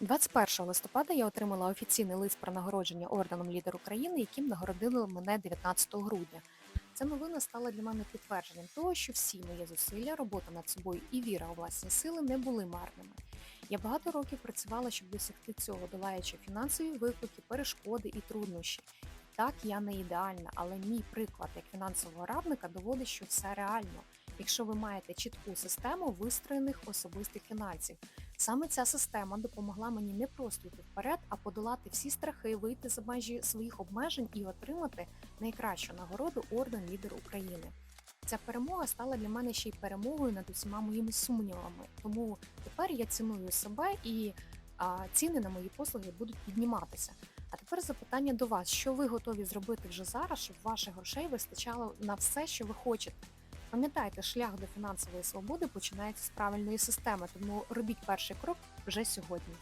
21 листопада я отримала офіційний лист про нагородження орденом лідер України, яким нагородили мене 19 грудня. Ця новина стала для мене підтвердженням того, що всі мої зусилля, робота над собою і віра у власні сили не були марними. Я багато років працювала, щоб досягти цього, долаючи фінансові виклики, перешкоди і труднощі. Так, я не ідеальна, але мій приклад як фінансового радника доводить, що все реально, якщо ви маєте чітку систему вистроєних особистих фінансів. Саме ця система допомогла мені не просто йти вперед, а подолати всі страхи, вийти за межі своїх обмежень і отримати найкращу нагороду орден лідер України. Ця перемога стала для мене ще й перемогою над усіма моїми сумнівами. Тому тепер я ціную себе і а, ціни на мої послуги будуть підніматися. А тепер запитання до вас: що ви готові зробити вже зараз, щоб ваших грошей вистачало на все, що ви хочете? Пам'ятайте, шлях до фінансової свободи починається з правильної системи, тому робіть перший крок вже сьогодні.